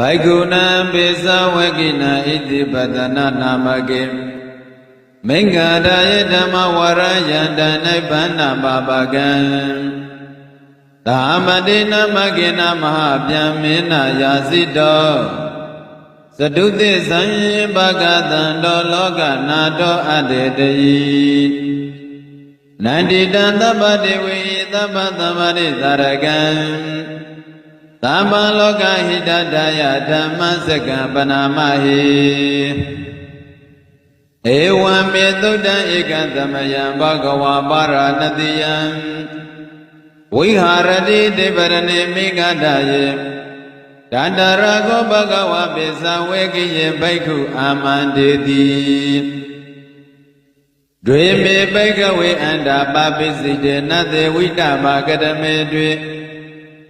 ဘိက္ခုနံပိစဝကိနဣတိပတနာနာမကေမင်္ဂရာယဓမ္မဝရယန္တနိဗ္ဗာနပါပကံသာမတိနမကေနမဟာဗျံမေနယာစိတောသတုတိသံယေဘဂတံတောလောကနာတောအတ္တေတယိနန္တိတံသဗ္ဗတေဝိသဗ္ဗသမ္မာရိသရကံ သမ္မာလောကဟိတတယဓမ္မစကံပနာမဟိဧဝံမေသုတံဧကံသမယံဘဂဝါပါရဏတိယံဝိဟာရတိတေပရဏိမိဂဒယေတန္တရာကောဘဂဝါပိသဝေကိယေဘိက္ခုအာမန္တေတိဒွေမေဘိကဝေအန္တာပပိစိတေနတေဝိတဘာကတမေတွေ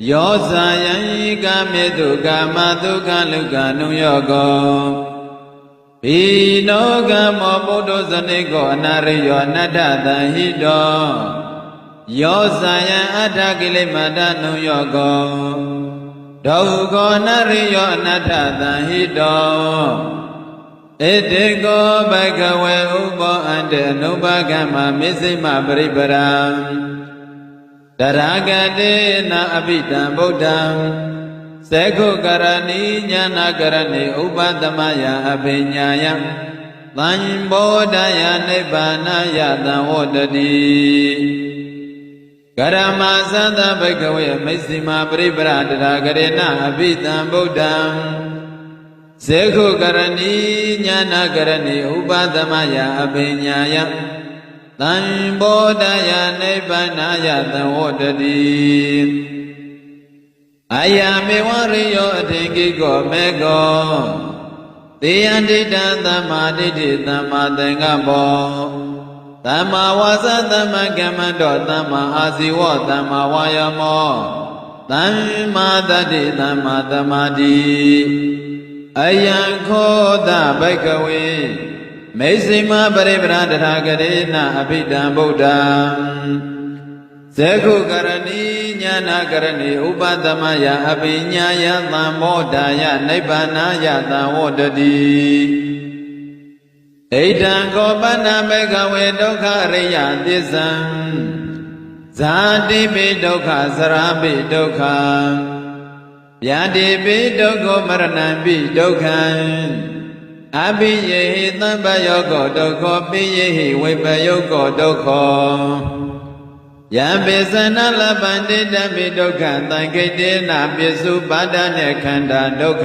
ယောဇာယံဤကာမေတုကာမဒုက္ခလုကနုယောကောဘိနောကမောဗုဒ္ဓဇနိကောအနာရိယောအနတ္တတံဟိတောယောဇာယံအတ္တကိလေမတနုယောကောဒုက္ခောနရိယောအနတ္ထတံဟိတောဣတိကောဘဂဝေဥပောအန္တေနုဘကမမစ္စိမပရိပရံ တရာဂတေနအပိတံဗုဒ္ဓံသေခုကရဏီညာနာကရဏီဥပသမယအပိညာယသံဘောဓယနိဗ္ဗာနယတံဝတ္တိကရမသတ္တဘဂဝေမိစ္ဆိမာပရိပရတရာဂရေနအဘိတံဗုဒ္ဓံဇေခုကရဏီညာနာကရဏီဥပသမယအပညာယ သံဘောဓယနိဗ္ဗာနယသဝတ္တိအာယမေဝရိယောအထင်ကိကောမေကောသေယန္တိတံသမ္မာဒိဋ္ဌိသမ္မာသင်္ကပ္ပောသမ္မာဝါစာသမ္မာကမ္မန္တောသမ္မာအာဇီဝသမ္မာဝါယာမောသမ္မာတတ္တိသမ္မာသမာဓိအယံခောတဘိကဝေ မေစိမပရိပရတထာဂရေနအဘိဓမ္ဗုဒ္ဓံဇေခုကရဏီညာနာကရဏီဥပသမယအပိညာယသံမောဒာယနိဗ္ဗာနာယသံဝတ္တိဣဒံကောပဏမေကဝေဒုက္ခရိယသစ္ဆံဇာတိပိဒုက္ခသရာပိဒုက္ခဗျာတိပိဒုက္ခမရဏံပိဒုက္ခံ အဘိယေဟိသဗ္ဗယောကောဒုက္ခပိယေဟိဝိပယောကောဒုက္ခယံပိသနာလပန္တိတပိဒုက္ခသံခိတေနပိစုပါဒနဲ့ခန္ဓာဒုက္ခ